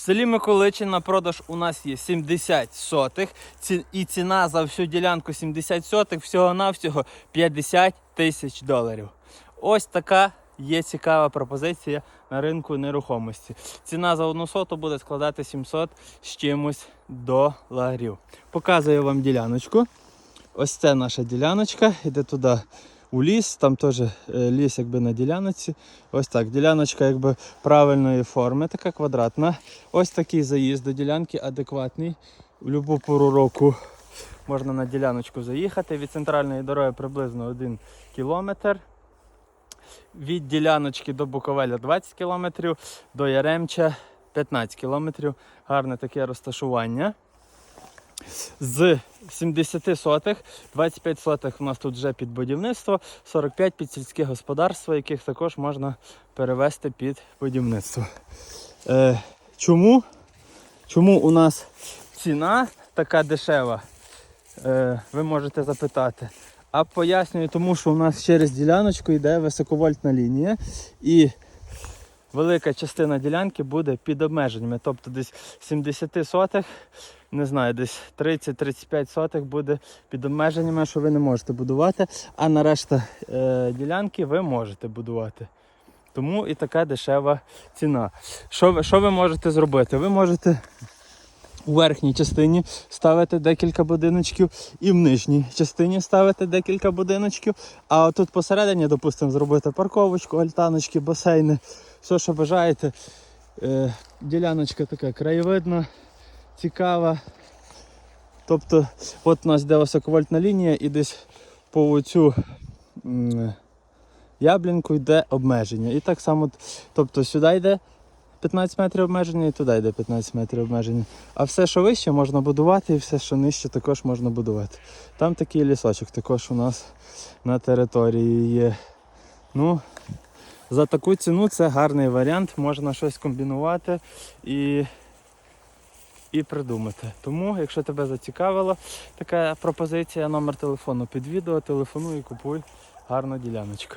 В селі Миколичин на продаж у нас є 70 сотих і ціна за всю ділянку 70 сотих всього-навсього 50 тисяч доларів. Ось така є цікава пропозиція на ринку нерухомості. Ціна за одну соту буде складати 700 з чимось доларів. Показую вам діляночку. Ось це наша діляночка. Іде туди у ліс, там теж е, ліс якби на діляночці. Ось так. Діляночка якби правильної форми, така квадратна. Ось такий заїзд до ділянки адекватний. В будь-яку пору року можна на діляночку заїхати. Від центральної дороги приблизно 1 кілометр. Від діляночки до Буковеля 20 кілометрів, до Яремча 15 кілометрів. Гарне таке розташування. З 70 сотих, 25 сотих у нас тут вже під будівництво, 45 під сільське господарство, яких також можна перевести під будівництво. Е, чому? Чому у нас ціна така дешева? Е, ви можете запитати. А пояснюю, тому що у нас через діляночку йде високовольтна лінія і велика частина ділянки буде під обмеженнями. Тобто десь 70 сотих, не знаю, десь 30-35 сотих буде під обмеженнями, що ви не можете будувати, а на решта е, ділянки ви можете будувати. Тому і така дешева ціна. Що ви, що ви можете зробити? Ви можете у верхній частині ставити декілька будиночків і в нижній частині ставити декілька будиночків. А отут посередині, допустимо, зробити парковочку, альтаночки, басейни, все, що бажаєте. Е, діляночка така краєвидна, цікава. Тобто, от у нас йде високовольтна лінія і десь по оцю яблінку йде обмеження. І так само, тобто сюди йде 15 метрів обмеження і туди йде 15 метрів обмеження. А все, що вище, можна будувати, і все, що нижче, також можна будувати. Там такий лісочок також у нас на території є. Ну, за таку ціну це гарний варіант, можна щось комбінувати і, і придумати. Тому, якщо тебе зацікавила така пропозиція, номер телефону під відео, телефонуй і купуй гарну діляночку.